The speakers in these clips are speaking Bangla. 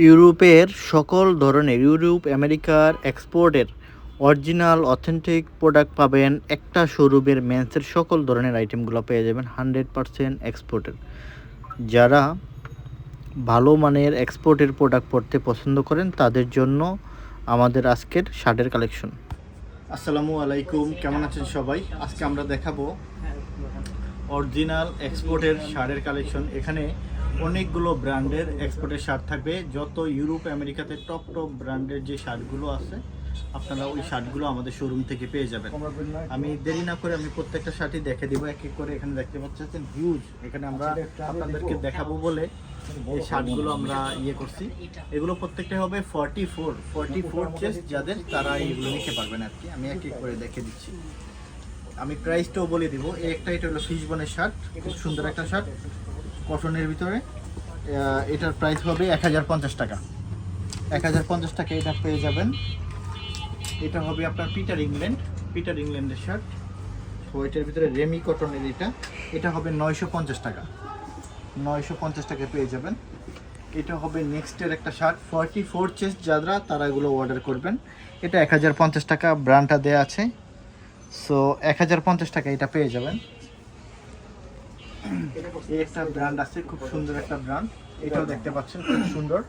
ইউরোপের সকল ধরনের, ইউরোপ, আমেরিকার এক্সপোর্টের অরিজিনাল, অথেন্টিক প্রোডাক্ট পাবেন একটা শোরুমের মেন্সের সকল ধরনের আইটেমগুলো পেয়ে যাবেন হান্ড্রেড পারসেন্ট এক্সপোর্টের। যারা ভালো মানের এক্সপোর্টের প্রোডাক্ট পড়তে পছন্দ করেন, তাদের জন্য আমাদের আজকের শার্টের কালেকশন। আসসালামু আলাইকুম, কেমন আছেন সবাই? আজকে আমরা দেখাবো অরিজিনাল এক্সপোর্টের শার্টের কালেকশন। এখানে অনেকগুলো ব্র্যান্ডের এক্সপোর্টের শার্ট থাকবে। যত ইউরোপ, আমেরিকাতে টপ টপ ব্র্যান্ডের যে শার্টগুলো আছে, আপনারা ওই শার্টগুলো আমাদের শোরুম থেকে পেয়ে যাবেন। আমি দেরি না করে আমি প্রত্যেকটা শার্টই দেখে দিব, এক এক করে এখানে দেখতে পাচ্ছেন হিউজ এখানে আমরা আপনাদেরকে দেখাবো বলে এই শার্টগুলো আমরা ইয়ে করছি। এগুলো প্রত্যেকটা হবে forty four forty four chest যাদের তারা এইগুলো নিতে পারবেন আর কি। আমি এক এক করে দেখে দিচ্ছি। আমি প্রাইসটাও বলে দিব। এই একটা, এটা হলো ফিশ বনের শার্ট। খুব সুন্দর একটা শার্ট। কটনের ভিতরে এটার প্রাইস হবে এক হাজার পঞ্চাশ টাকা। এক হাজার পঞ্চাশ টাকা এটা পেয়ে যাবেন। এটা হবে আপনার পিটার ইংল্যান্ড পিটার ইংল্যান্ডের শার্ট তো এটার ভিতরে রেমি কটনের এটা। এটা হবে নয়শো পঞ্চাশ টাকা। নয়শো পঞ্চাশ টাকা পেয়ে যাবেন। এটা হবে নেক্সটের একটা শার্ট ফর্টি ফোর চেস্ট যারা তারা এগুলো অর্ডার করবেন। এটা এক হাজার পঞ্চাশ টাকা ব্র্যান্ডটা দেওয়া আছে। সো এক হাজার পঞ্চাশ টাকা এটা পেয়ে যাবেন। এই একটা ব্র্যান্ড আছে, খুব সুন্দর একটা ব্র্যান্ড এটাও দেখতে পাচ্ছেন, খুব সুন্দর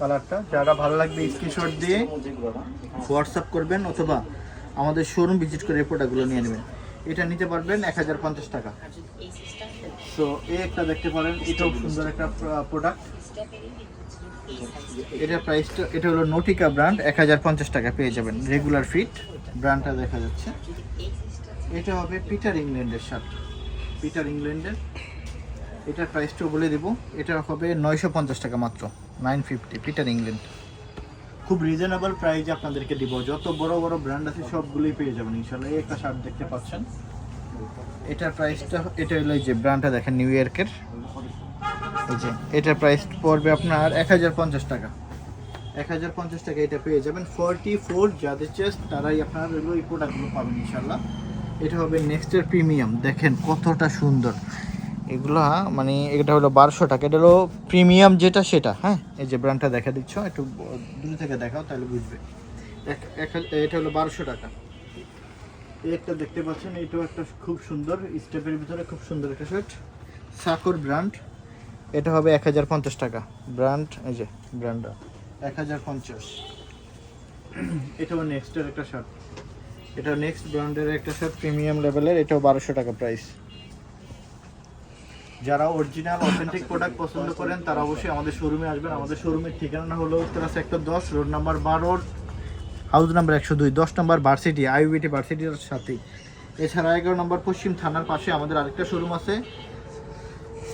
কালারটা। যারা ভালো লাগবে স্ক্রিনশট দিয়ে হোয়াটসঅ্যাপ করবেন অথবা আমাদের শোরুম ভিজিট করে এই প্রোডাক্টগুলো নিয়ে নেবেন। এটা নিতে পারবেন এক হাজার পঞ্চাশ টাকা। সো এই একটা দেখতে পারেন, এটাও সুন্দর একটা প্রোডাক্ট এটার প্রাইসটা এটা হলো নোটিকা ব্র্যান্ড এক হাজার পঞ্চাশ টাকা পেয়ে যাবেন। রেগুলার ফিট ব্র্যান্ডটা দেখা যাচ্ছে। এটা হবে পিটার ইংল্যান্ডের শার্ট পিটার ইংল্যান্ডের। এটার প্রাইসটাও বলে দেবো। এটা হবে নয়শো পঞ্চাশ টাকা মাত্র নাইন ফিফটি পিটার ইংল্যান্ড। খুব রিজনেবল প্রাইস আপনাদেরকে দিব। যত বড় বড় ব্র্যান্ড আছে সবগুলোই পেয়ে যাবেন ইনশাল্লাহ এই একটা শার্ট দেখতে পাচ্ছেন। এটার প্রাইসটা এটা হলো যে ব্র্যান্ডটা দেখেন নিউ ইয়র্কের এই যে এটার প্রাইস পড়বে আপনার এক হাজার পঞ্চাশ টাকা। এক হাজার পঞ্চাশ টাকা এটা পেয়ে যাবেন। ফর্টি ফোর যাদের চেস্ট তারাই আপনার হলো এই প্রোডাক্টগুলো পাবেন ইনশাল্লাহ এটা হবে নেক্সটের প্রিমিয়াম দেখেন কতটা সুন্দর। এগুলা মানে এটা হলো বারোশো টাকা। এটা হলো প্রিমিয়াম যেটা সেটা হ্যাঁ? এই যে ব্র্যান্ডটা দেখা দিচ্ছ, একটু দূরে থেকে দেখাও, তাহলে বুঝবে। এটা হলো বারোশো টাকা। একটা দেখতে পাচ্ছেন, এটাও একটা খুব সুন্দর। স্টেপের ভিতরে খুব সুন্দর একটা শার্ট সাকর ব্র্যান্ড এটা হবে এক হাজার পঞ্চাশ টাকা। ব্র্যান্ড এই যে ব্র্যান্ডটা এক হাজার পঞ্চাশ। এটাও নেক্সটের একটা শার্ট এটা নেক্সট ব্র্যান্ডের একটা শার্ট প্রিমিয়াম লেভেলের এটাও বারোশো টাকা প্রাইস যারা অরিজিনাল অথেন্টিক প্রোডাক্ট পছন্দ করেন, তারা অবশ্যই আমাদের শোরুমে আসবেন। আমাদের শোরুমের ঠিকানা হলো উত্তরা সেক্টর দশ রোড নাম্বার বারোর হাউস নাম্বার একশো দুই, দশ নম্বর ভার্সিটি আইউবিটি ভার্সিটির সাথে। এছাড়া এগারো নম্বর পশ্চিম থানার পাশে আমাদের আরেকটা শোরুম আছে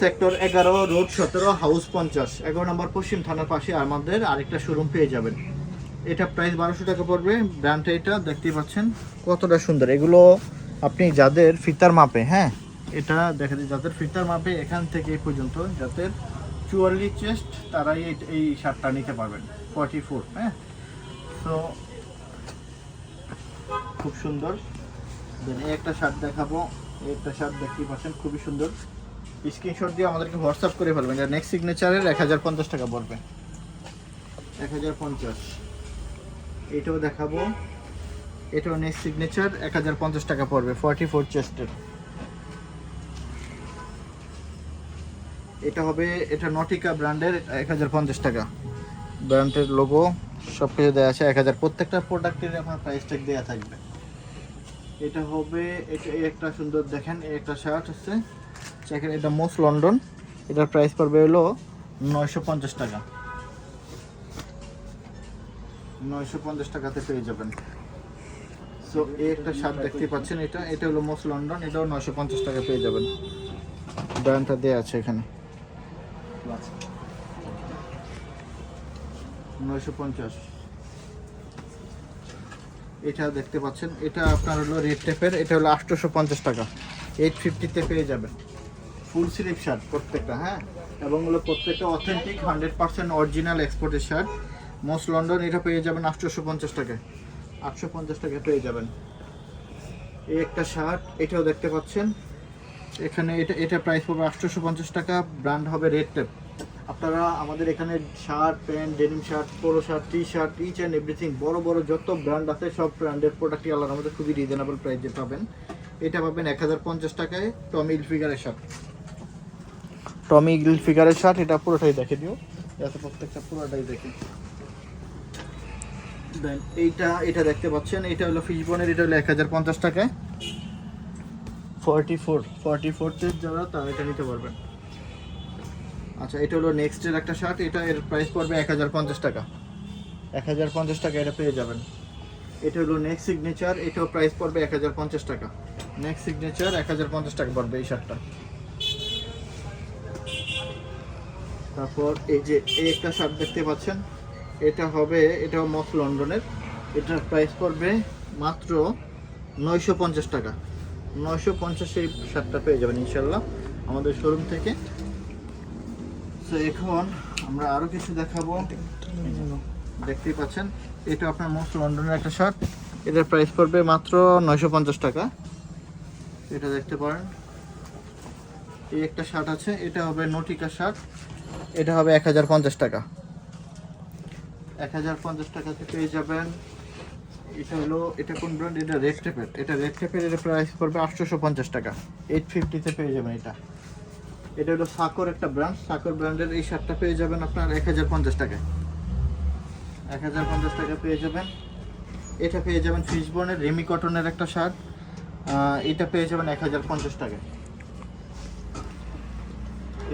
সেক্টর এগারো রোড সতেরো হাউস পঞ্চাশ। এগারো নম্বর পশ্চিম থানার পাশে আমাদের আরেকটা শোরুম পেয়ে যাবেন। এটা প্রাইস বারোশো টাকা পড়বে ব্র্যান্ডটা এটা দেখতেই পাচ্ছেন। কতটা সুন্দর। এগুলো আপনি যাদের ফিতার মাপে হ্যাঁ? এটা দেখা যায় যাদের ফিতার মাপে এখান থেকে এই পর্যন্ত যাদের চুয়াল্লিশ চেস্ট তারাই এই- এই শার্টটা নিতে পারবেন ফর্টি ফোর হ্যাঁ? তো খুব সুন্দর। দেন একটা শার্ট দেখাবো একটা শার্ট দেখতেই পাচ্ছেন খুবই সুন্দর। স্ক্রিনশট দিয়ে আমাদেরকে হোয়াটসঅ্যাপ করে ফেলবেন এটা নেক্সট সিগনেচারের এক হাজার পঞ্চাশ টাকা পড়বে। এক হাজার পঞ্চাশ। এটাও দেখাবো। এটাও নেক্সট সিগনেচার এক হাজার পঞ্চাশ টাকা পড়বে ফর্টি ফোর চেস্টের এটা হবে, এটা নটিকা ব্র্যান্ডের এক হাজার পঞ্চাশ টাকা। ব্র্যান্ডের লোগো সব কিছু দেওয়া আছে, এক হাজার। প্রত্যেকটা প্রোডাক্টের আপনার প্রাইস ট্যাগ দেওয়া থাকবে। এটা হবে, এটা একটা সুন্দর দেখেন একটা শার্ট হচ্ছে চেকের এটা মোস্ট লন্ডন এটার প্রাইস পড়বে হলো নয়শো পঞ্চাশ টাকা। নয়শো পঞ্চাশ টাকাতে পেয়ে যাবেন। সো এই একটা শার্ট দেখতে পাচ্ছেন এটা। এটা হলো মোস্ট লন্ডন, এটাও নয়শো পঞ্চাশ টাকা পেয়ে যাবেন। ব্র্যান্ডটা দেওয়া আছে এখানে। নয়শো পঞ্চাশ। এটা দেখতে পাচ্ছেন, এটা আপনার হলো রেড টেপের, এটা হলো আটশোশো পঞ্চাশ টাকা। এইট ফিফটিতে পেয়ে যাবেন। ফুল স্লিভ শার্ট প্রত্যেকটা হ্যাঁ? এবং হলো প্রত্যেকটা অথেন্টিক হান্ড্রেড পার্সেন্ট অরিজিনাল এক্সপোর্টের শার্ট মোস্ট লন্ডন, এটা পেয়ে যাবেন আটশোশো পঞ্চাশ টাকায়। আটশো পঞ্চাশ টাকা পেয়ে যাবেন। এই একটা শার্ট, এটাও দেখতে পাচ্ছেন। এখানে এটা এটা প্রাইস পড়বে আটশোশো পঞ্চাশ টাকা ব্র্যান্ড হবে রেড টেপ আপনারা আমাদের এখানে shirt, pant denim shirt polo shirt T shirt each and everything বড় বড় যত ব্র্যান্ড আছে, সব ব্র্যান্ডের প্রোডাক্টই আলাদা আমাদের খুবই রিজনেবল প্রাইসে পাবেন। এটা পাবেন এক হাজার পঞ্চাশ টাকায় টমি ইল ফিগারের শার্ট টমি গ্রিল ফিগারের শার্ট এটা পুরোটাই দেখে দিও। যাতে প্রত্যেকটা পুরোটাই দেখে। দেন এইটা এটা দেখতে পাচ্ছেন এটা হলো ফিশবনের এটা হলো এক হাজার পঞ্চাশ টাকায় ফর্টি ফোর ফর্টি ফোরতে যারা তারা এটা নিতে পারবেন আচ্ছা এটা হলো নেক্সটের একটা শার্ট এটা এর প্রাইস পড়বে এক হাজার পঞ্চাশ টাকা। এক হাজার পঞ্চাশ টাকা এটা পেয়ে যাবেন। এটা হলো নেক্সট সিগনেচার এটাও প্রাইস পড়বে এক হাজার পঞ্চাশ টাকা। নেক্সট সিগনেচার এক হাজার পঞ্চাশ টাকা পড়বে এই শার্টটা তারপর এই যে এই একটা শার্ট দেখতে পাচ্ছেন এটা হবে, এটাও মস লন্ডনের। এটার প্রাইস পড়বে মাত্র নয়শো পঞ্চাশ টাকা। নয়শো পঞ্চাশ শার্টটা পেয়ে যাবেন ইনশাল্লাহ আমাদের শোরুম থেকে। তো এখন আমরা আরও কিছু দেখাবো। দেখতেই পাচ্ছেন, এটা আপনার মোস্ট লন্ডনের একটা শার্ট এটার প্রাইস পড়বে মাত্র নয়শো পঞ্চাশ টাকা। এটা দেখতে পারেন। এই একটা শার্ট আছে, এটা হবে নটিকা শার্ট এটা হবে এক হাজার পঞ্চাশ টাকা। এক হাজার পঞ্চাশ টাকাতে পেয়ে যাবেন। এটা হলো, এটা কোন ব্র্যান্ড এটা রেড টেপের এটা রেড টেপের এটা প্রাইস পড়বে আটশোশো পঞ্চাশ টাকা। এইট ফিফটিতে পেয়ে যাবেন এটা। এটা হলো সাকর একটা ব্র্যান্ড সাকর ব্র্যান্ডের এই শার্টটা পেয়ে যাবেন আপনার এক হাজার পঞ্চাশ টাকায়। এক হাজার পঞ্চাশ টাকা পেয়ে যাবেন। এটা পেয়ে যাবেন ফিশবনের রেমি কটনের একটা শার্ট। এটা পেয়ে যাবেন এক হাজার পঞ্চাশ টাকায়।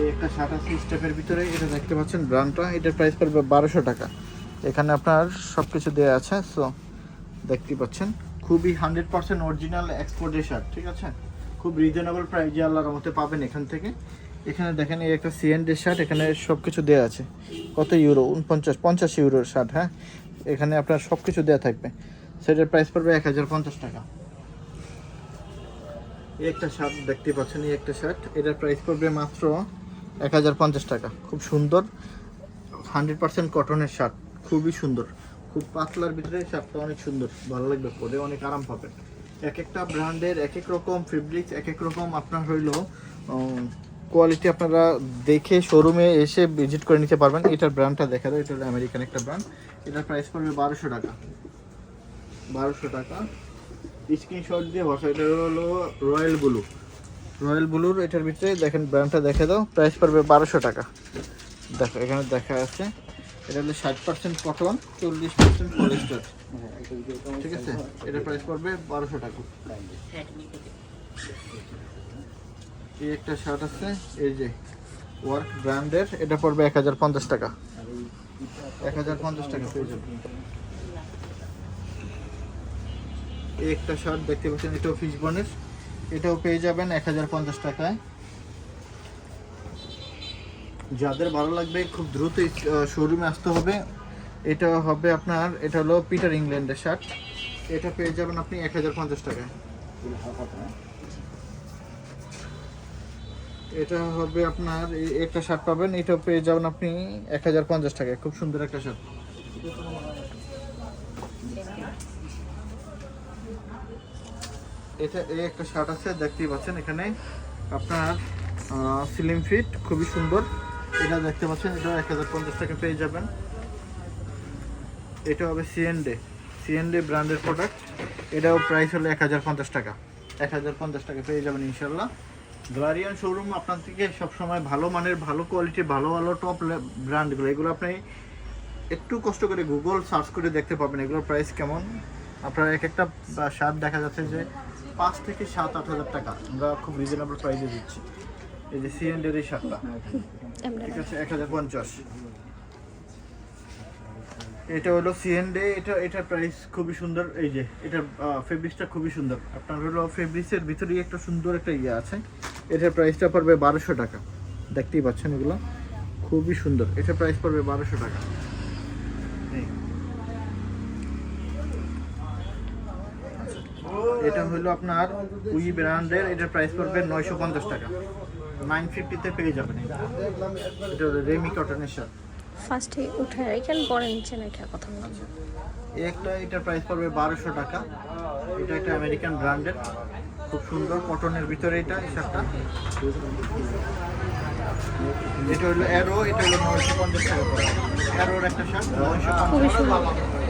এই একটা শার্ট আছে স্টেপের ভিতরে। এটা দেখতে পাচ্ছেন ব্র্যান্ডটা এটার প্রাইস পড়বে বারোশো টাকা। এখানে আপনার সব কিছু দেওয়া আছে সো দেখতে পাচ্ছেন। খুবই হান্ড্রেড পার্সেন্ট অরিজিনাল এক্সপোর্টের শার্ট ঠিক আছে? খুব রিজনেবল প্রাইসে আল্লাহর মতে পাবেন এখান থেকে। এখানে দেখেন এই একটা সিএনডি শার্ট এখানে সব কিছু দেওয়া আছে। কত ইউরো উনপঞ্চাশ, পঞ্চাশ ইউরোর শার্ট হ্যাঁ? এখানে আপনার সব কিছু দেওয়া থাকবে। সেটার প্রাইস পড়বে এক হাজার পঞ্চাশ টাকা। এই একটা শার্ট দেখতে পাচ্ছেন, এই একটা শার্ট এটার প্রাইস পড়বে মাত্র এক হাজার পঞ্চাশ টাকা। খুব সুন্দর হান্ড্রেড পার্সেন্ট কটনের শার্ট খুবই সুন্দর। খুব পাতলার ভিতরে শার্টটা অনেক সুন্দর। ভালো লাগবে, পরে অনেক আরাম পাবেন। এক একটা ব্র্যান্ডের এক এক রকম ফেব্রিক্স এক এক রকম আপনার হইল কোয়ালিটি আপনারা দেখে শোরুমে এসে ভিজিট করে নিতে পারবেন। এটার ব্র্যান্ডটা দেখা দাও, এটা হলো আমেরিকান একটা ব্র্যান্ড। এটার প্রাইস পড়বে বারোশো টাকা। বারোশো টাকা। স্ক্রিনশট দিয়ে বসা, এটা হলো রয়্যাল ব্লু। রয়্যাল ব্লুর এটার ভিতরে দেখেন, ব্র্যান্ডটা দেখে দাও প্রাইস পড়বে বারোশো টাকা। দেখো, এখানে দেখা আছে। এটা হলো ষাট পার্সেন্ট কটন চল্লিশ পার্সেন্ট পলিস্টার ঠিক আছে? এটার প্রাইস পড়বে বারোশো টাকা। এই একটা শার্ট আছে, এই যে ওয়ার্ক ব্র্যান্ডের এটা পড়বে এক হাজার পঞ্চাশ টাকা। এক হাজার পঞ্চাশ টাকা পেয়ে যাবে। একটা শার্ট দেখতে পাচ্ছেন, এটাও ফিশ বনের এটাও পেয়ে যাবেন এক হাজার পঞ্চাশ টাকায়। যাদের ভালো লাগবে, খুব দ্রুত শোরুমে আসতে হবে। এটা হবে আপনার, এটা হলো পিটার ইংল্যান্ডের শার্ট এটা পেয়ে যাবেন আপনি এক হাজার পঞ্চাশ টাকায় এটা হবে আপনার একটা শার্ট পাবেন এটা পেয়ে যাবেন আপনি এক হাজার পঞ্চাশ টাকায় খুব সুন্দর একটা শার্ট এটা, এই একটা শার্ট আছে, দেখতেই পাচ্ছেন এখানে। আপনার স্লিম ফিট খুবই সুন্দর। এটা দেখতে পাচ্ছেন, এটা এক হাজার পঞ্চাশ টাকা পেয়ে যাবেন। এটা হবে সিএনডে সিএনডে ব্র্যান্ডের প্রোডাক্ট এটাও প্রাইস হলো এক হাজার পঞ্চাশ টাকা। এক হাজার পঞ্চাশ টাকা পেয়ে যাবেন ইনশাল্লাহ গ্লারিয়ান শোরুম আপনার থেকে সবসময় ভালো মানের, ভালো কোয়ালিটির ভালো ভালো টপ ব্র্যান্ডগুলো এগুলো আপনি একটু কষ্ট করে গুগল সার্চ করে দেখতে পাবেন এগুলোর প্রাইস কেমন। আপনার এক একটা শার্ট দেখা যাচ্ছে যে পাঁচ থেকে সাত, আট হাজার টাকা। আমরা খুব রিজনেবল প্রাইসে দিচ্ছি। এই যে সিএনডের এই শার্টটা ঠিক আছে এক হাজার পঞ্চাশ। এটা হলো সিএনডে এটা এটার প্রাইস খুবই সুন্দর। এই যে এটার ফেব্রিক্সটা খুবই সুন্দর। আপনার হলো ফেব্রিক্সের ভিতরেই একটা সুন্দর একটা ইয়ে আছে। এটার প্রাইসটা পড়বে বারোশো টাকা। দেখতেই পাচ্ছেন এগুলো? খুবই সুন্দর। এটার প্রাইস পড়বে বারোশো টাকা। এটা হলো আপনার উই ব্র্যান্ডের এটার প্রাইস পড়বে নয়শো পঞ্চাশ টাকা। নাইন ফিফটিতে পেয়ে যাবেন এটা। এটা হলো রেমি কটনের শার্ট ফার্স্টে উঠে রাখেন পরে নিচে রেখে কথা বলব এই একটা এটার প্রাইস পড়বে বারোশো টাকা। এটা একটা আমেরিকান ব্র্যান্ডের খুব সুন্দর কটনের ভিতরে এটা শার্টটা এটা হলো অ্যারো এটা হলো নয়শো পঞ্চাশ টাকা পড়বে অ্যারোর একটা শার্ট নয়শো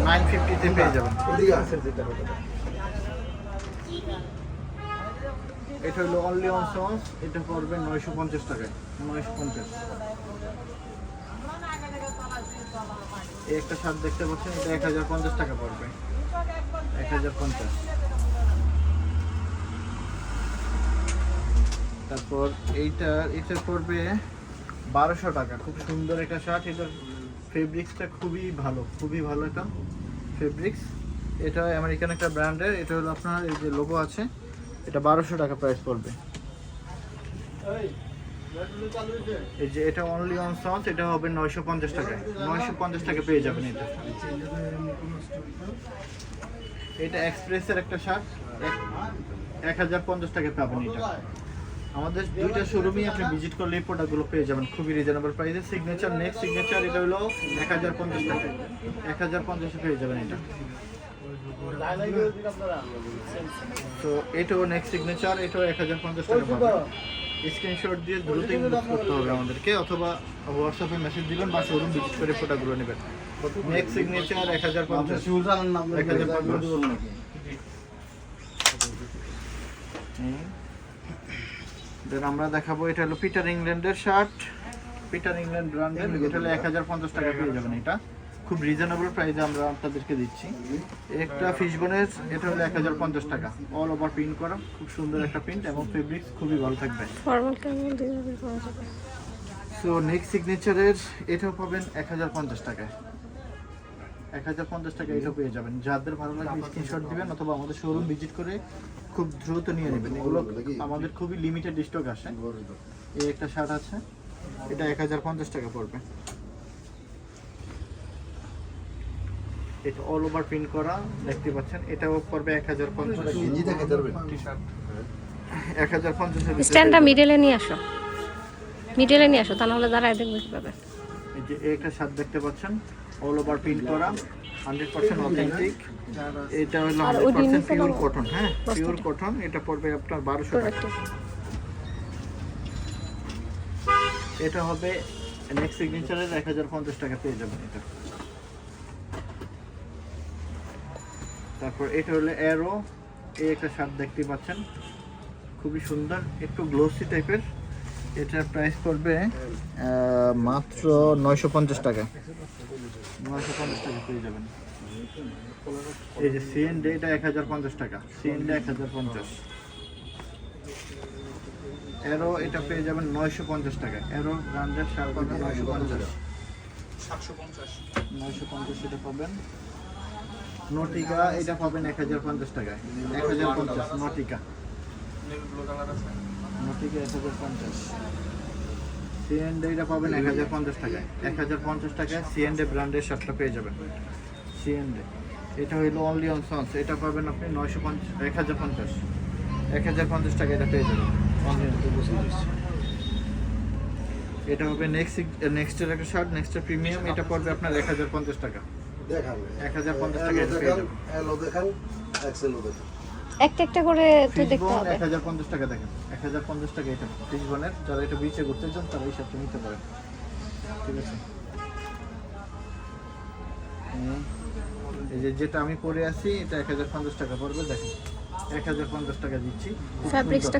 নাইন ফিফটিতে পেয়ে যাবেন। এটা হলো অনলি অন সস এটা পড়বে নয়শো পঞ্চাশ টাকায়, নয়শো পঞ্চাশ। এই একটা শার্ট দেখতে পাচ্ছেন, এটা এক হাজার পঞ্চাশ টাকা পড়বে। এক হাজার পঞ্চাশ। তারপর এইটা, এটা পড়বে বারোশো টাকা, খুব সুন্দর একটা শার্ট এটার ফেব্রিক্সটা খুবই ভালো খুবই ভালো একটা ফেব্রিক্স এটা আমেরিকান একটা ব্র্যান্ডের এটা হলো আপনার এই যে লোগো আছে। এটা বারোশো টাকা প্রাইস পড়বে। এই যে এটা অনলি অন সস এটা হবে নয়শো পঞ্চাশ টাকায়। নয়শো পঞ্চাশ টাকা পেয়ে যাবেন এটা। এটা এক্সপ্রেসের একটা শার্ট। এক হাজার পঞ্চাশ টাকা পাবেন এটা। আমাদের দুইটা শোরুমই আপনি ভিজিট করলে এই প্রোডাক্টগুলো পেয়ে যাবেন। খুবই রিজনেবল প্রাইসে সিগনেচার নেক্সট সিগনেচার এটা হলো এক হাজার পঞ্চাশ টাকা এক হাজার পঞ্চাশে পেয়ে যাবেন এটা। তো এটাও নেক্সট সিগনেচার এটাও এক হাজার পঞ্চাশ টাকা স্ক্রিনশট দিয়ে দ্রুত করতে হবে আমাদেরকে, অথবা হোয়াটসঅ্যাপে মেসেজ দিবেন বা শোরুম ভিজিট করে প্রোডাক্টগুলো নেবেন। নেক্সট সিগনেচার এক হাজার পঞ্চাশ, এক হাজার পঞ্চাশ। আমরা দেখাবো, এটা হলো পিটার ইংল্যান্ডের শার্ট পিটার ইংল্যান্ড ব্র্যান্ডের এটা হলো এক হাজার পঞ্চাশ টাকা পেয়ে যাবেন এটা। খুব রিজনেবল প্রাইসে আমরা আপনাদেরকে দিচ্ছি। একটা ফিশবনের এটা হলো এক হাজার পঞ্চাশ টাকা। অল ওভার প্রিন্ট করা খুব সুন্দর একটা প্রিন্ট এবং ফেব্রিক্স খুবই ভালো থাকবে। সো নেক্সট সিগনেচারের এটাও পাবেন এক হাজার পঞ্চাশ টাকায়। এক হাজার পঞ্চাশ টাকা এটাও পেয়ে যাবেন। যাদের ভালো লাগবে স্ক্রিনশট দিবেন অথবা আমাদের শোরুম ভিজিট করে খুব দ্রুত নিয়ে নেবেন। এগুলো আমাদের খুবই লিমিটেড স্টক আসে। এই একটা শার্ট আছে। এটা এক হাজার পঞ্চাশ টাকা পড়বে। এটা অল ওভার প্রিন্ট করা দেখতে পাচ্ছেন এটাও পড়বে এক হাজার পঞ্চাশ। এক হাজার পঞ্চাশের ভিতরে স্ট্যান্ডটা মিডলে নিয়ে আসো। মিডলে নিয়ে আসো তা নাহলে দাঁড়ায় দেখবে কীভাবে এই যে একটা শার্ট দেখতে পাচ্ছেন অল ওভার প্রিন্ট করা হান্ড্রেড পার্সেন্ট অথেন্টিক এটা হলো হান্ড্রেড পার্সেন্ট পিওর কটন হ্যাঁ পিওর। কটন এটা পড়বে আপনার বারোশো টাকা এটা হবে নেক্সট সিগনেচারের এক হাজার পঞ্চাশ টাকা। পেয়ে যাবেন এটা তারপর এটা হলো অ্যারো এই একটা শার্ট দেখতে পাচ্ছেন। খুবই সুন্দর একটু গ্লোসি টাইপের এটার প্রাইস পড়বে মাত্র নয়শো পঞ্চাশ টাকা। নয়শো পঞ্চাশ টাকা পেয়ে যাবেন। এই যে সিএনডি এটা এক হাজার পঞ্চাশ টাকা। সিএনডি এক হাজার পঞ্চাশ। এরো এটা পেয়ে যাবেন নয়শো পঞ্চাশ টাকা। এরো ব্র্যান্ডের শার্ট পাবেন নয়শো পঞ্চাশ। নয়শো পঞ্চাশ এটা পাবেন। নটিকা এটা পাবেন এক হাজার পঞ্চাশ টাকায় এক হাজার পঞ্চাশ নটিকা। নটিকা এক হাজার পঞ্চাশ। সিএনডে এটা পাবেন এক হাজার পঞ্চাশ টাকায়। এক হাজার পঞ্চাশ টাকায় সিএনডে ব্র্যান্ডের শার্টটা পেয়ে যাবেন। সিএনডে এটা হইল অনলি অন সন্স এটা পাবেন আপনি নয়শো পঞ্চাশ এক হাজার পঞ্চাশ। এক হাজার পঞ্চাশ টাকা এটা পেয়ে যাবেন। এটা হবে নেক্সট নেক্সটের একটা শার্ট নেক্সটের প্রিমিয়াম এটা পড়বে আপনার এক হাজার পঞ্চাশ টাকা। এক হাজার পঞ্চাশ টাকা এটা পেয়ে যাবেন। একটা একটা করে তো দেখতে হবে। এক হাজার পঞ্চাশ টাকা দেখেন। এক হাজার পঞ্চাশ টাকা এটা ফিশবনের যারা এটা বিচে ঘুরতে চান তারা এই নিতে পারেন। ঠিক আছে? এই যে যেটা আমি পরে আছি এটা এক হাজার পঞ্চাশ টাকা পড়বে দেখেন। এক হাজার পঞ্চাশ টাকা দিচ্ছি।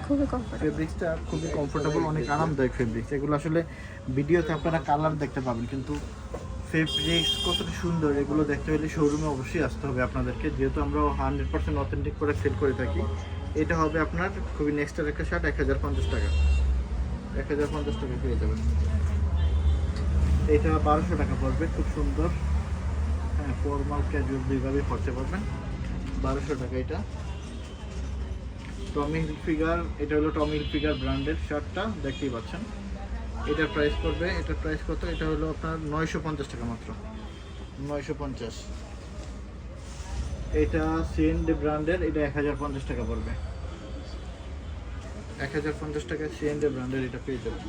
খুবই কমফোর্টেবল ফেব্রিক্সটা খুবই কমফোর্টেবল অনেক আরামদায়ক ফেব্রিক্স এগুলো আসলে ভিডিওতে আপনারা কালার দেখতে পাবেন কিন্তু ফেব্রিক্স কতটা সুন্দর, এগুলো দেখতে হলে শোরুমে অবশ্যই আসতে হবে আপনাদেরকে। যেহেতু আমরা হান্ড্রেড পার্সেন্ট অথেন্টিক করে সেল করে থাকি, এটা হবে আপনার খুবই নেক্সটের একটা শার্ট এক হাজার পঞ্চাশ টাকা। এক হাজার পঞ্চাশ টাকা পেয়ে যাবেন। এটা বারোশো টাকা পড়বে, খুব সুন্দর। হ্যাঁ ফর্মাল ক্যাজুয়াল দুইভাবে পড়তে পারবেন, বারোশো টাকা এটা। টমি ফিগার এটা হলো টমি ফিগার ব্র্যান্ডের শার্টটা দেখতেই পাচ্ছেন। এটার প্রাইস পড়বে এটার প্রাইস কত? এটা হলো আপনার নয়শো পঞ্চাশ টাকা মাত্র। নয়শো পঞ্চাশ। এটা সিএনডি ব্র্যান্ডের এটা এক হাজার পঞ্চাশ টাকা পড়বে। এক হাজার পঞ্চাশ টাকা সিএনডি ব্র্যান্ডের এটা পেয়ে যাবেন।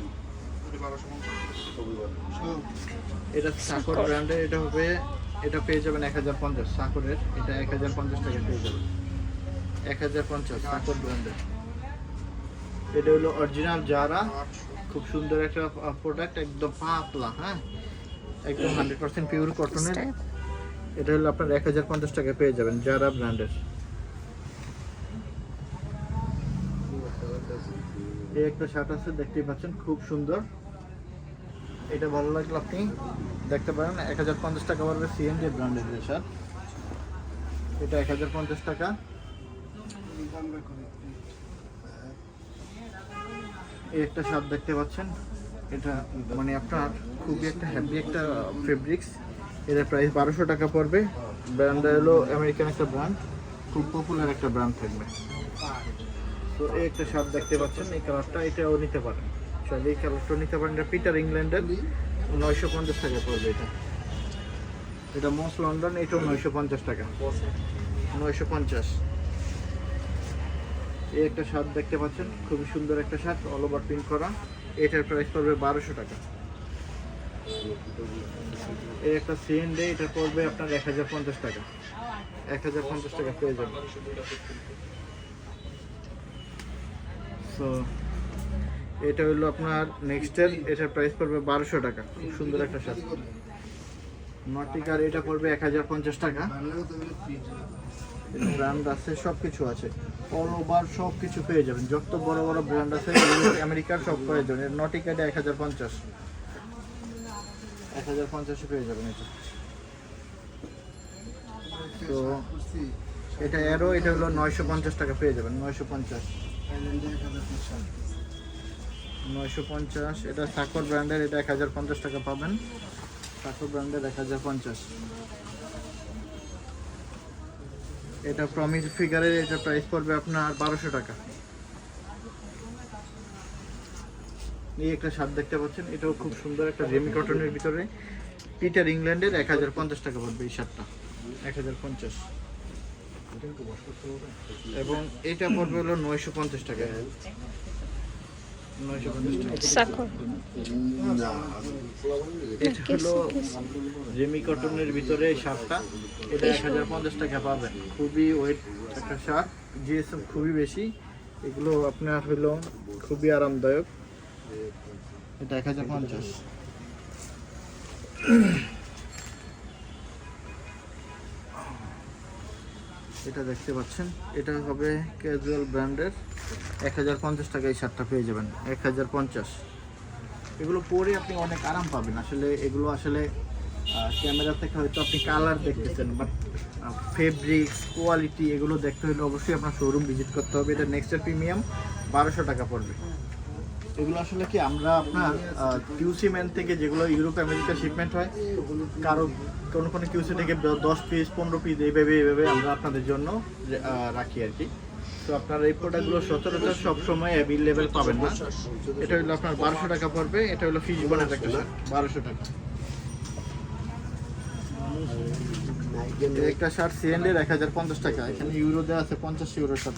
এটা সাকর ব্র্যান্ডের এটা হবে এটা পেয়ে যাবেন এক হাজার পঞ্চাশ। সাকরের এটা এক হাজার পঞ্চাশ টাকা পেয়ে যাবেন। এক হাজার পঞ্চাশ সাকর ব্র্যান্ডের এটা হলো অরিজিনাল জারা খুব সুন্দর একটা প্রোডাক্ট একদম পাতলা হ্যাঁ? একদম হান্ড্রেড পার্সেন্ট পিওর কটনের. এটা হলো আপনার এক হাজার পঞ্চাশ টাকায় পেয়ে যাবেন যারা ব্র্যান্ডের এই একটা শার্ট আছে দেখতেই পাচ্ছেন খুব সুন্দর। এটা ভালো লাগল আপনি? দেখতে পারেন এক হাজার পঞ্চাশ টাকা পড়বে সিএনজি ব্র্যান্ডের শার্ট এটা এক হাজার পঞ্চাশ টাকা। একটা শার্ট দেখতে পাচ্ছেন। এটা মানে আপনার খুবই একটা হ্যাপি একটা ফেব্রিক্স এটার প্রাইস বারোশো টাকা পড়বে। ব্র্যান্ডটা হলো আমেরিকান একটা ব্র্যান্ড খুব পপুলার একটা ব্র্যান্ড থাকবে। তো এই একটা শার্ট দেখতে পাচ্ছেন, এই কালারটা এটাও নিতে পারেন। চাইলে এই কালারটাও নিতে পারেন, এটা পিটার ইংল্যান্ডের নয়শো পঞ্চাশ টাকা পড়বে এটা। এটা মস লন্ডন এটাও নয়শো পঞ্চাশ টাকা। নয়শো পঞ্চাশ। এই একটা শার্ট দেখতে পাচ্ছেন, খুবই সুন্দর একটা শার্ট অল ওভার প্রিন্ট করা। এটার প্রাইস পড়বে বারোশো টাকা। এই একটা সিএন ডে এটা পড়বে আপনার এক হাজার পঞ্চাশ টাকা। এক হাজার পঞ্চাশ টাকা পেয়ে যাবেন। সো এটা হলো আপনার নেক্সটের, এটার প্রাইস পড়বে বারোশো টাকা। খুব সুন্দর একটা শার্ট। নটিকার এটা পড়বে এক হাজার পঞ্চাশ টাকা। ব্র্যান্ড আছে সব কিছু আছে। অল সব কিছু পেয়ে যাবেন। যত বড় বড় ব্র্যান্ড আছে আমেরিকার সব পেয়ে যাবেন। নটিকাটা এক হাজার পঞ্চাশ। এক হাজার পঞ্চাশে পেয়ে যাবেন এটা। তো এটা এরও এটা হলো নয়শো পঞ্চাশ টাকা পেয়ে যাবেন, নয়শো পঞ্চাশ। নয়শো পঞ্চাশ, এটা সাকর ব্র্যান্ডের এটা এক হাজার পঞ্চাশ টাকা পাবেন। সাকর ব্র্যান্ডের এক হাজার পঞ্চাশ। এটা প্রমিস ফিগারের এটা প্রাইস পড়বে আপনার বারোশো টাকা। এই একটা শার্ট দেখতে পাচ্ছেন এটাও খুব সুন্দর একটা রেমি কটনের ভিতরে। পিটার ইংল্যান্ডের এক হাজার পঞ্চাশ টাকা পড়বে এই শার্টটা। এক হাজার পঞ্চাশ। এবং এটা পড়বে হলো নয়শো পঞ্চাশ টাকা নয়শো পঞ্চাশ টাকা সাকর এটা হলো জেমি কটনের ভিতরে শার্টটা। এটা এক হাজার পঞ্চাশ টাকা পাবেন। খুবই ওয়েট একটা শার্ট। জিএসএম খুবই বেশি। এগুলো আপনার হলো খুবই আরামদায়ক। এটা এক হাজার পঞ্চাশ। এটা দেখতে পাচ্ছেন। এটা হবে ক্যাজুয়াল ব্র্যান্ডের এক হাজার পঞ্চাশ টাকা এই শার্টটা পেয়ে যাবেন। এক হাজার পঞ্চাশ। এগুলো পরে আপনি অনেক আরাম পাবেন। আসলে এগুলো আসলে ক্যামেরা থেকে হয়তো আপনি কালার দেখতেছেন বাট ফেব্রিক্স কোয়ালিটি এগুলো দেখতে হলে অবশ্যই আপনার শোরুম ভিজিট করতে হবে। এটা নেক্সটের প্রিমিয়াম বারোশো টাকা পড়বে। এগুলো আসলে কি আমরা আপনার কিউসি ম্যান থেকে যেগুলো ইউরোপ আমেরিকা শিপমেন্ট হয়, কারও কোনো কোনো কিউসি থেকে দশ পিস পনেরো পিস এইভাবে এইভাবে আমরা আপনাদের জন্য রাখি আর কি। তো আপনার এই প্রোডাক্টগুলো সচরাচর সবসময় অ্যাভেলেবেল পাবেন না। এটা হলো আপনার বারোশো টাকা পড়বে, এটা হলো ফিশ বনের একটা বারোশো টাকা। একটা শার্ট সিএনডের এক হাজার পঞ্চাশ টাকা, এখানে ইউরো দেওয়া আছে পঞ্চাশ ইউরো শার্ট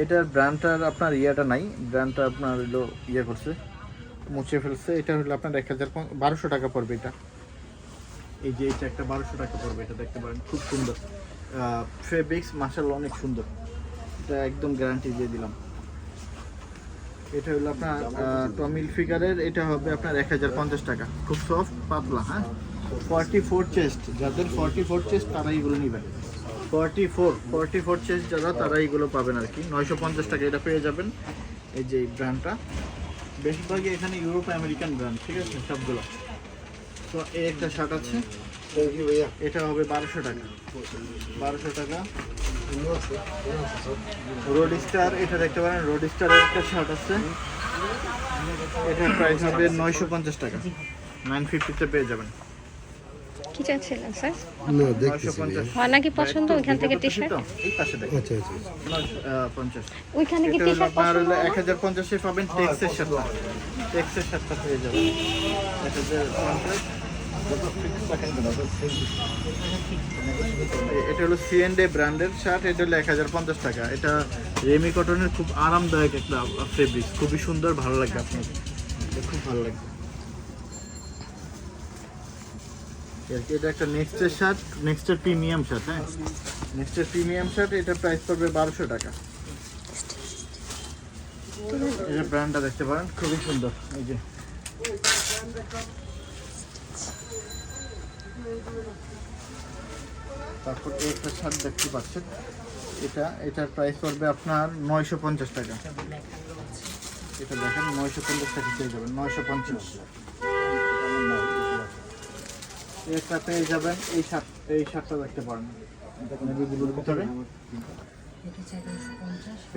এটার ব্র্যান্ডটার আপনার ইয়েটা নাই ব্র্যান্ডটা আপনার হলো ইয়ে করছে মুছে ফেলছে এটা হলো আপনার এক হাজার বারোশো টাকা পড়বে এটা। এই যে এটা একটা বারোশো টাকা পড়বে এটা দেখতে পারেন খুব সুন্দর। ফেব্রিক্স মার্শাল অনেক সুন্দর। এটা একদম গ্যারান্টি দিয়ে দিলাম। এটা হলো আপনার টমিল ফিগারের এটা হবে আপনার এক হাজার পঞ্চাশ টাকা। খুব সফট পাতলা হ্যাঁ? ফর্টি ফোর চেস্ট যাদের ফর্টি ফোর চেস্ট তারা এইগুলো নেবেন forty four forty four chest যারা, তারা এইগুলো পাবেন আর কি। নয়শো পঞ্চাশ টাকা এটা পেয়ে যাবেন, এই যে ব্র্যান্ডটা বেশিরভাগই এখানে ইউরোপ আমেরিকান ব্র্যান্ড ঠিক আছে? সবগুলো। তো এই একটা শার্ট আছে। এটা হবে বারোশো টাকা। বারোশো টাকা। রোড স্টার এটা দেখতে পারেন রোড স্টারের একটা শার্ট আছে। এটার প্রাইস হবে নয়শো পঞ্চাশ টাকা। নাইন ফিফটিতে পেয়ে যাবেন। কি চাচ্ছিলেন স্যার? না দেখতেছি হয় নাকি পছন্দ? ওইখান থেকে টি শার্ট এই পাশে দেখেন। আচ্ছা আচ্ছা পঞ্চাশ। ওইখানে কি টি শার্ট পছন্দ হলো হয় এক না? হাজার পঞ্চাশে পাবেন টেক্সের শার্টটা টেক্সের শার্টটা পেয়ে যাবেন। এ- এটা হলো সিএনডে ব্র্যান্ডের শার্ট এটা হলো এক হাজার পঞ্চাশ টাকা। এটা রেমি কটনের খুব আরামদায়ক একটা ফেব্রিক খুবই সুন্দর ভালো লাগবে আপনাকে খুব ভালো লাগবে এর- এটা একটা নেক্সটের শার্ট নেক্সটের প্রিমিয়াম শার্ট হ্যাঁ? নেক্সটের প্রিমিয়াম শার্ট, এটা প্রাইস পড়বে বারোশো টাকা। এই ব্র্যান্ডটা দেখতে পারেন, খুবই সুন্দর, এই যে। তারপর একটা শার্ট দেখতে পাচ্ছেন, এটা, এটার প্রাইস পড়বে আপনার নয়শো পঞ্চাশ টাকা। এটা দেখেন, নয়শো পঞ্চাশ টাকা পেয়ে যাবেন, নয়শো পঞ্চাশ। এটা পেয়ে যাবেন। এই শার্ট এই শার্টটা দেখতে পারেন। ভিতরে?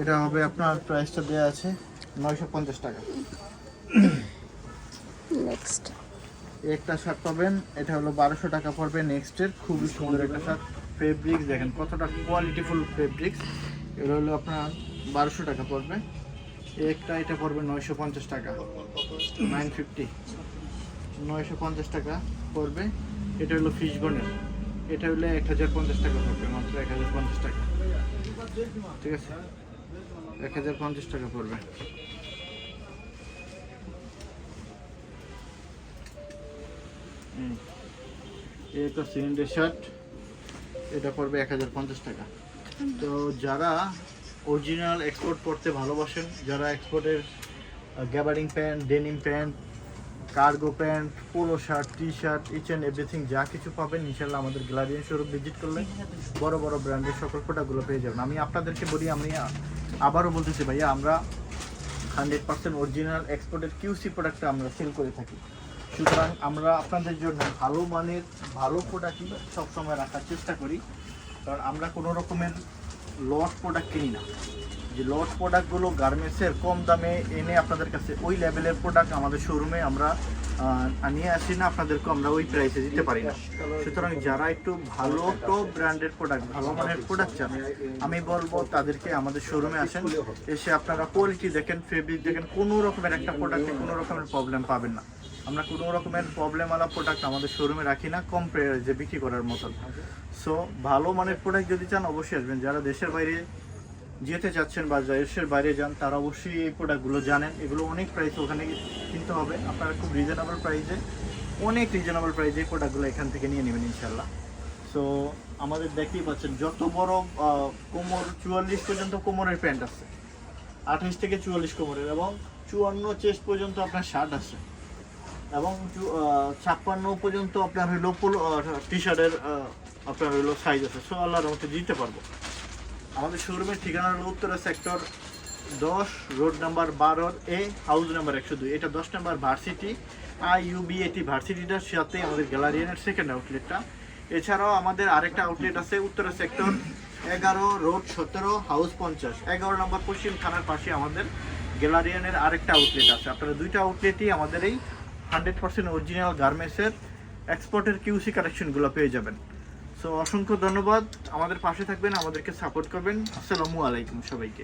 এটা হবে আপনার প্রাইসটা দেওয়া আছে নয়শো পঞ্চাশ টাকা। নেক্সট একটা শার্ট পাবেন এটা হলো বারোশো টাকা পড়বে নেক্সটের খুবই সুন্দর একটা শার্ট ফেব্রিক্স দেখেন কতটা কোয়ালিটিফুল ফেব্রিক্স এটা হলো আপনার বারোশো টাকা পড়বে। একটা এটা পড়বে নয়শো পঞ্চাশ টাকা। নাইন ফিফটি নয়শো পঞ্চাশ টাকা পড়বে। এটা হলো ফিশ বনের এটা হলো এক হাজার পঞ্চাশ টাকা পড়বে মাত্র এক হাজার পঞ্চাশ টাকা। ঠিক আছে? এক হাজার পঞ্চাশ টাকা পড়বে। একটা সিলিন্ডার শার্ট এটা পড়বে এক হাজার পঞ্চাশ টাকা। তো যারা অরিজিনাল এক্সপোর্ট করতে ভালোবাসেন, যারা এক্সপোর্টের gabardine pant denim pant cargo pant polo shirt T shirt each and everything যা কিছু পাবেন ইনশাল্লাহ আমাদের গ্যালারিয়ান শোরুম ভিজিট করলে বড় বড় ব্র্যান্ডের সকল প্রোডাক্টগুলো পেয়ে যাবেন। আমি আপনাদেরকে বলি, আমি আবারও বলতেছি ভাইয়া, আমরা হান্ড্রেড পার্সেন্ট অরিজিনাল এক্সপোর্টের কিউসি প্রোডাক্টটা আমরা সেল করে থাকি। সুতরাং আমরা আপনাদের জন্য ভালো মানের, ভালো প্রোডাক্টই সবসময় রাখার চেষ্টা করি। কারণ আমরা কোনো রকমের লট প্রোডাক্ট কিনি না। যে লট প্রোডাক্টগুলো গার্মেন্টসের কম দামে এনে আপনাদের কাছে ওই লেভেলের প্রোডাক্ট আমাদের শোরুমে আমরা নিয়ে আসি না আপনাদেরকে আমরা ওই প্রাইসে দিতে পারি না। সুতরাং যারা একটু ভালো টপ ব্র্যান্ডের প্রোডাক্ট ভালো মানের প্রোডাক্ট চান, আমি বলব তাদেরকে আমাদের শোরুমে আসেন। এসে আপনারা কোয়ালিটি দেখেন ফেব্রিক দেখেন, কোনো রকমের একটা প্রোডাক্টে কোনো রকমের প্রবলেম পাবেন না। আমরা কোনো রকমের প্রবলেম আলা প্রোডাক্ট আমাদের শোরুমে রাখি না, কম প্রাইসে বিক্রি করার মতন। সো ভালো মানের প্রোডাক্ট যদি চান, অবশ্যই আসবেন। যারা দেশের বাইরে যেতে চাচ্ছেন বা দেশের বাইরে যান, তারা অবশ্যই এই প্রোডাক্টগুলো জানেন। এগুলো অনেক প্রাইস ওখানে কিনতে হবে। আপনারা খুব রিজনেবল প্রাইসে অনেক রিজনেবল প্রাইসে এই প্রোডাক্টগুলো এখান থেকে নিয়ে নেবেন ইনশাল্লাহ সো আমাদের দেখতেই পাচ্ছেন, যত বড় কোমর, চুয়াল্লিশ পর্যন্ত কোমরের প্যান্ট আছে। আঠাশ থেকে চুয়াল্লিশ কোমরের এবং চুয়ান্ন চেস্ট পর্যন্ত আপনার শার্ট আছে। এবং ছাপ্পান্ন পর্যন্ত আপনার হইল টি শার্টের আপনার হইল সাইজ আছে। সো আল্লাহর মতো দিতে পারব। আমাদের শোরুমের ঠিকানা হলো উত্তরা সেক্টর দশ রোড নাম্বার বারোর এ হাউস নাম্বার একশো দুই। এটা দশ নাম্বার ভার্সিটি আই ইউবি এটি ভার্সিটিটার সাথে আমাদের গ্যালারিয়ানের সেকেন্ড আউটলেটটা এছাড়াও আমাদের আরেকটা আউটলেট আছে উত্তরা সেক্টর এগারো রোড সতেরো হাউস পঞ্চাশ। এগারো নম্বর পশ্চিম থানার পাশে আমাদের গ্যালারিয়ানের আরেকটা আউটলেট আছে। আপনারা দুইটা আউটলেটই আমাদের এই হান্ড্রেড পার্সেন্ট অরিজিনাল গার্মেন্টসের এক্সপোর্টের কিউসি কালেকশনগুলো পেয়ে যাবেন। সো অসংখ্য ধন্যবাদ। আমাদের পাশে থাকবেন আমাদেরকে সাপোর্ট করবেন। আসসালামু আলাইকুম সবাইকে।